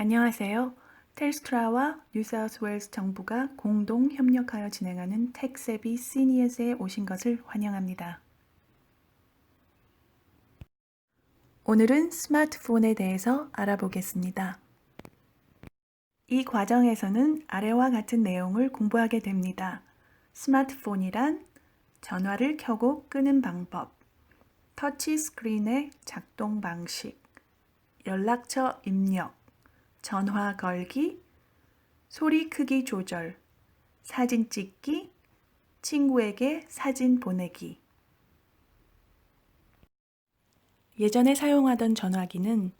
안녕하세요. 텔스트라와 뉴사우스웨일스 정부가 공동 협력하여 진행하는 텍세비 시니어스에 오신 것을 환영합니다. 오늘은 스마트폰에 대해서 알아보겠습니다. 이 과정에서는 아래와 같은 내용을 공부하게 됩니다. 스마트폰이란 전화를 켜고 끄는 방법, 터치 스크린의 작동 방식, 연락처 입력, 전화 걸기, 소리 크기 조절, 사진 찍기, 친구에게 사진 보내기. 예전에 사용하던 전화기는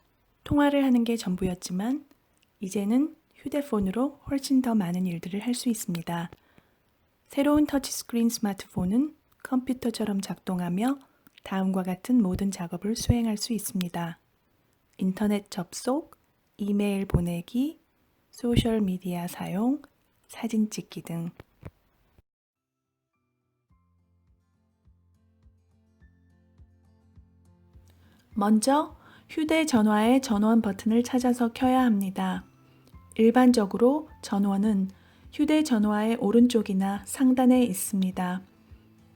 통화를 하는 게 전부였지만 이제는 휴대폰으로 훨씬 더 많은 일들을 할 수 있습니다. 새로운 터치스크린 스마트폰은 컴퓨터처럼 작동하며 다음과 같은 모든 작업을 수행할 수 있습니다. 인터넷 접속, 이메일 보내기, 소셜 미디어 사용, 사진 찍기 등. 먼저 휴대전화의 전원 버튼을 찾아서 켜야 합니다. 일반적으로 전원은 휴대전화의 오른쪽이나 상단에 있습니다.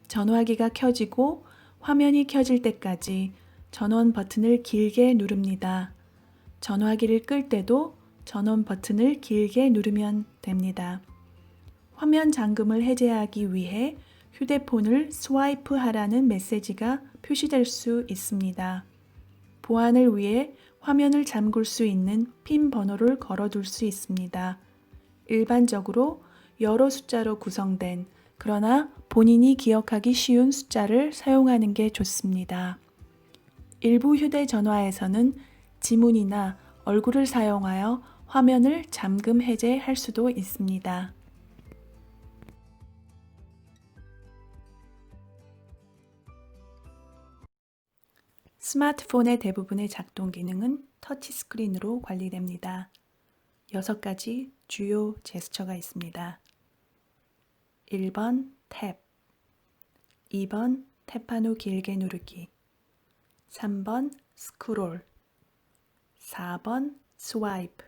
전화기가 켜지고 화면이 켜질 때까지 전원 버튼을 길게 누릅니다. 전화기를 끌 때도 전원 버튼을 길게 누르면 됩니다. 화면 잠금을 해제하기 위해 휴대폰을 스와이프 하라는 메시지가 표시될 수 있습니다. 보안을 위해 화면을 잠글 수 있는 핀 번호를 걸어둘 수 있습니다. 일반적으로 여러 숫자로 구성된 그러나 본인이 기억하기 쉬운 숫자를 사용하는 게 좋습니다. 일부 휴대전화에서는 지문이나 얼굴을 사용하여 화면을 잠금 해제할 수도 있습니다. 스마트폰의 대부분의 작동 기능은 터치스크린으로 관리됩니다. 6가지 주요 제스처가 있습니다. 1번 탭 2번 탭한 후 길게 누르기 3번 스크롤 4번 스와이프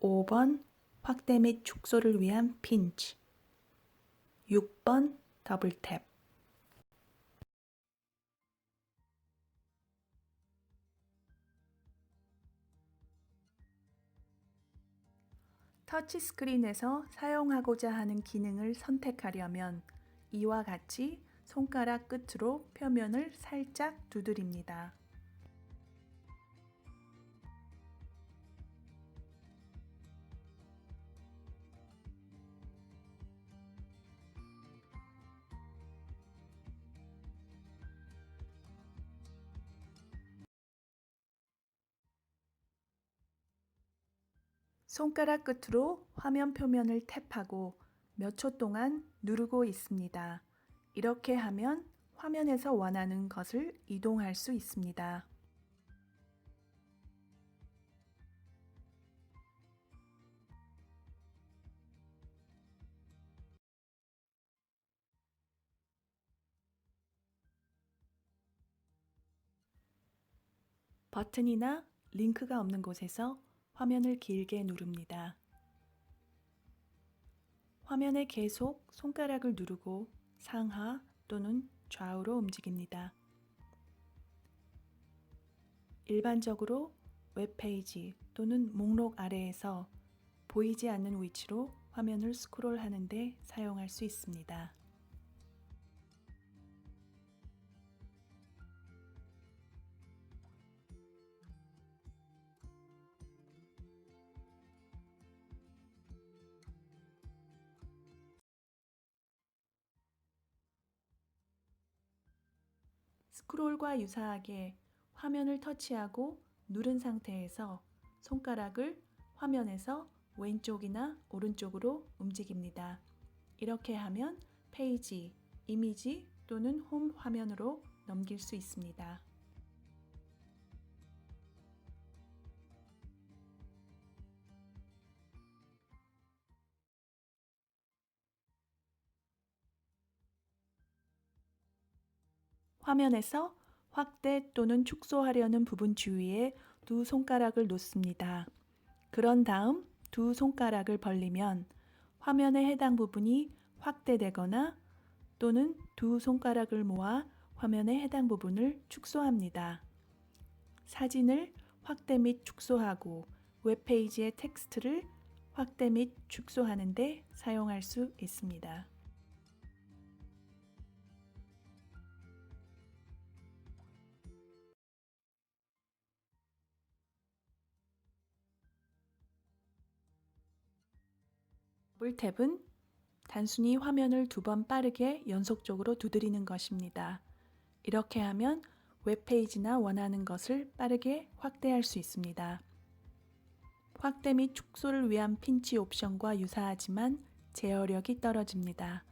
5번 확대 및 축소를 위한 핀치 6번 더블 탭 터치 스크린에서 사용하고자 하는 기능을 선택하려면 이와 같이 손가락 끝으로 표면을 살짝 두드립니다. 손가락 끝으로 화면 표면을 탭하고 몇 초 동안 누르고 있습니다. 이렇게 하면 화면에서 원하는 것을 이동할 수 있습니다. 버튼이나 링크가 없는 곳에서 화면을 길게 누릅니다. 화면에 계속 손가락을 누르고 상하 또는 좌우로 움직입니다. 일반적으로 웹페이지 또는 목록 아래에서 보이지 않는 위치로 화면을 스크롤하는 데 사용할 수 있습니다. 스크롤과 유사하게 화면을 터치하고 누른 상태에서 손가락을 화면에서 왼쪽이나 오른쪽으로 움직입니다. 이렇게 하면 페이지, 이미지 또는 홈 화면으로 넘길 수 있습니다. 화면에서 확대 또는 축소하려는 부분 주위에 두 손가락을 놓습니다. 그런 다음 두 손가락을 벌리면 화면의 해당 부분이 확대되거나 또는 두 손가락을 모아 화면의 해당 부분을 축소합니다. 사진을 확대 및 축소하고 웹페이지의 텍스트를 확대 및 축소하는 데 사용할 수 있습니다. 더블 탭은 단순히 화면을 두 번 빠르게 연속적으로 두드리는 것입니다. 이렇게 하면 웹페이지나 원하는 것을 빠르게 확대할 수 있습니다. 확대 및 축소를 위한 핀치 옵션과 유사하지만 제어력이 떨어집니다.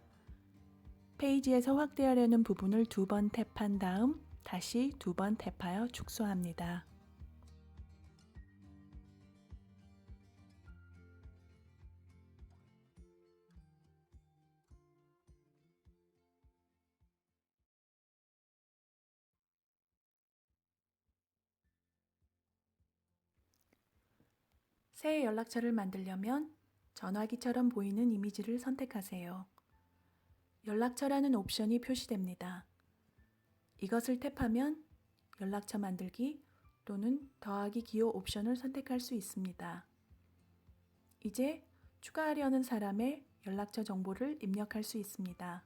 페이지에서 확대하려는 부분을 두 번 탭한 다음 다시 두 번 탭하여 축소합니다. 새 연락처를 만들려면 전화기처럼 보이는 이미지를 선택하세요. 연락처라는 옵션이 표시됩니다. 이것을 탭하면 연락처 만들기 또는 더하기 기호 옵션을 선택할 수 있습니다. 이제 추가하려는 사람의 연락처 정보를 입력할 수 있습니다.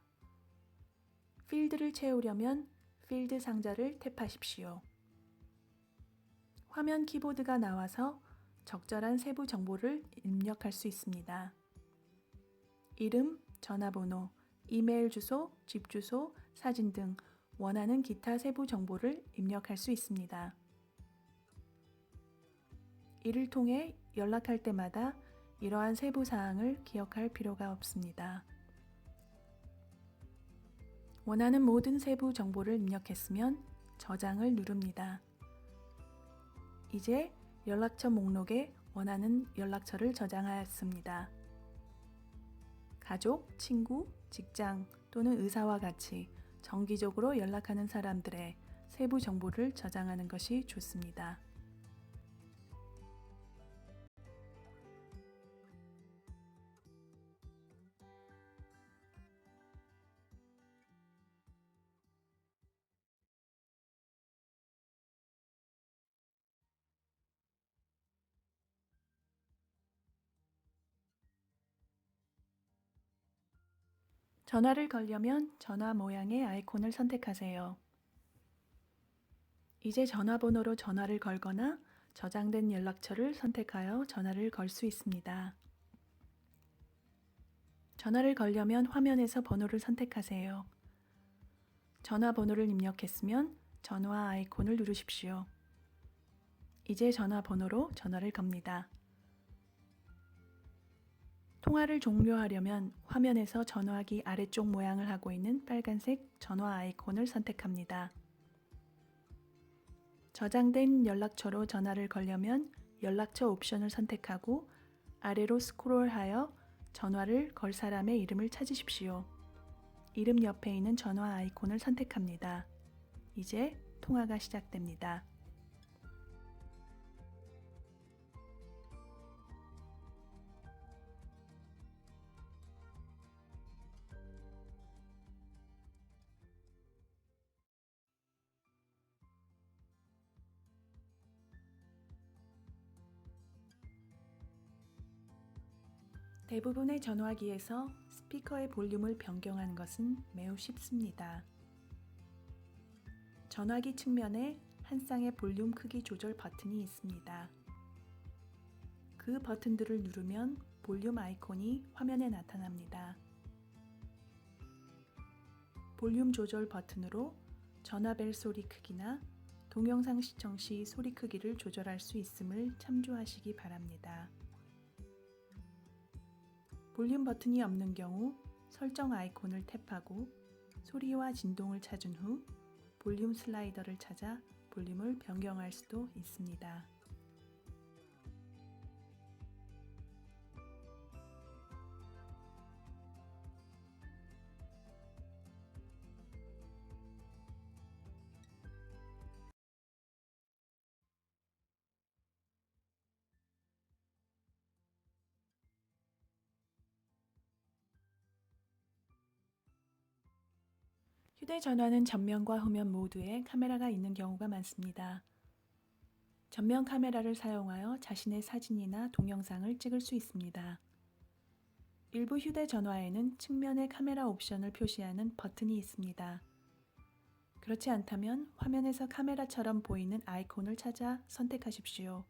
필드를 채우려면 필드 상자를 탭하십시오. 화면 키보드가 나와서 적절한 세부 정보를 입력할 수 있습니다. 이름, 전화번호, 이메일 주소, 집 주소, 사진 등 원하는 기타 세부 정보를 입력할 수 있습니다. 이를 통해 연락할 때마다 이러한 세부 사항을 기억할 필요가 없습니다. 원하는 모든 세부 정보를 입력했으면 저장을 누릅니다. 이제 연락처 목록에 원하는 연락처를 저장하였습니다. 가족, 친구, 직장 또는 의사와 같이 정기적으로 연락하는 사람들의 세부 정보를 저장하는 것이 좋습니다. 전화를 걸려면 전화 모양의 아이콘을 선택하세요. 이제 전화번호로 전화를 걸거나 저장된 연락처를 선택하여 전화를 걸 수 있습니다. 전화를 걸려면 화면에서 번호를 선택하세요. 전화번호를 입력했으면 전화 아이콘을 누르십시오. 이제 전화번호로 전화를 겁니다. 통화를 종료하려면 화면에서 전화기 아래쪽 모양을 하고 있는 빨간색 전화 아이콘을 선택합니다. 저장된 연락처로 전화를 걸려면 연락처 옵션을 선택하고 아래로 스크롤하여 전화를 걸 사람의 이름을 찾으십시오. 이름 옆에 있는 전화 아이콘을 선택합니다. 이제 통화가 시작됩니다. 대부분의 전화기에서 스피커의 볼륨을 변경하는 것은 매우 쉽습니다. 전화기 측면에 한 쌍의 볼륨 크기 조절 버튼이 있습니다. 그 버튼들을 누르면 볼륨 아이콘이 화면에 나타납니다. 볼륨 조절 버튼으로 전화벨 소리 크기나 동영상 시청 시 소리 크기를 조절할 수 있음을 참조하시기 바랍니다. 볼륨 버튼이 없는 경우 설정 아이콘을 탭하고 소리와 진동을 찾은 후 볼륨 슬라이더를 찾아 볼륨을 변경할 수도 있습니다. 휴대전화는 전면과 후면 모두에 카메라가 있는 경우가 많습니다. 전면 카메라를 사용하여 자신의 사진이나 동영상을 찍을 수 있습니다. 일부 휴대전화에는 측면에 카메라 옵션을 표시하는 버튼이 있습니다. 그렇지 않다면 화면에서 카메라처럼 보이는 아이콘을 찾아 선택하십시오.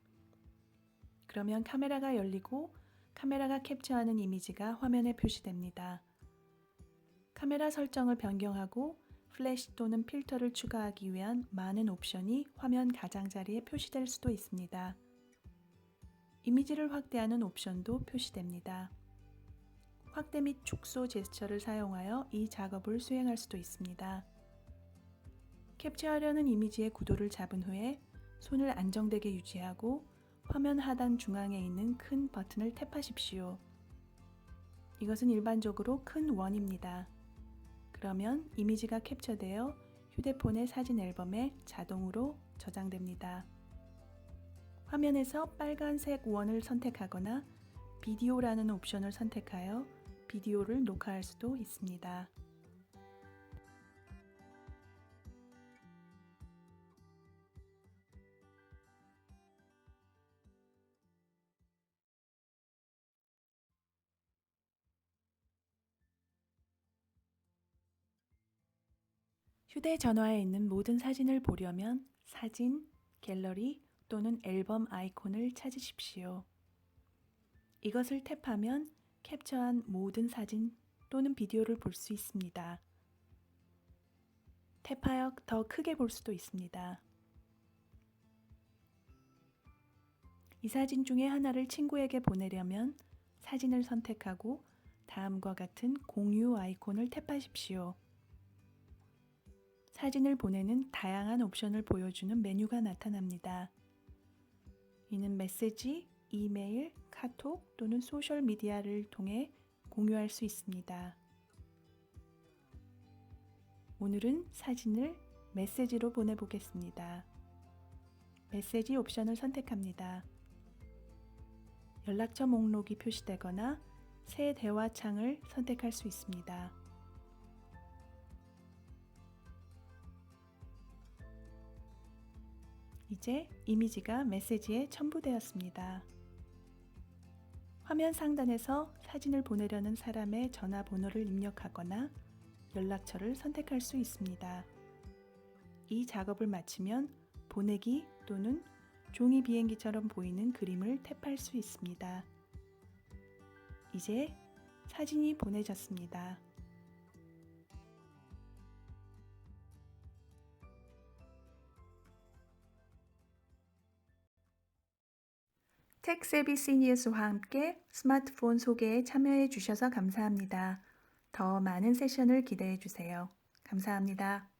그러면 카메라가 열리고 카메라가 캡처하는 이미지가 화면에 표시됩니다. 카메라 설정을 변경하고 플래시 또는 필터를 추가하기 위한 많은 옵션이 화면 가장자리에 표시될 수도 있습니다. 이미지를 확대하는 옵션도 표시됩니다. 확대 및 축소 제스처를 사용하여 이 작업을 수행할 수도 있습니다. 캡처하려는 이미지의 구도를 잡은 후에 손을 안정되게 유지하고 화면 하단 중앙에 있는 큰 버튼을 탭하십시오. 이것은 일반적으로 큰 원입니다. 그러면 이미지가 캡처되어 휴대폰의 사진 앨범에 자동으로 저장됩니다. 화면에서 빨간색 원을 선택하거나 비디오라는 옵션을 선택하여 비디오를 녹화할 수도 있습니다. 휴대전화에 있는 모든 사진을 보려면 사진, 갤러리 또는 앨범 아이콘을 찾으십시오. 이것을 탭하면 캡처한 모든 사진 또는 비디오를 볼 수 있습니다. 탭하여 더 크게 볼 수도 있습니다. 이 사진 중에 하나를 친구에게 보내려면 사진을 선택하고 다음과 같은 공유 아이콘을 탭하십시오. 사진을 보내는 다양한 옵션을 보여주는 메뉴가 나타납니다. 이는 메시지, 이메일, 카톡 또는 소셜 미디어를 통해 공유할 수 있습니다. 오늘은 사진을 메시지로 보내보겠습니다. 메시지 옵션을 선택합니다. 연락처 목록이 표시되거나 새 대화 창을 선택할 수 있습니다. 이제 이미지가 메시지에 첨부되었습니다. 화면 상단에서 사진을 보내려는 사람의 전화번호를 입력하거나 연락처를 선택할 수 있습니다. 이 작업을 마치면 보내기 또는 종이 비행기처럼 보이는 그림을 탭할 수 있습니다. 이제 사진이 보내졌습니다. 텍세비 시니어스와 함께 스마트폰 소개에 참여해 주셔서 감사합니다. 더 많은 세션을 기대해 주세요. 감사합니다.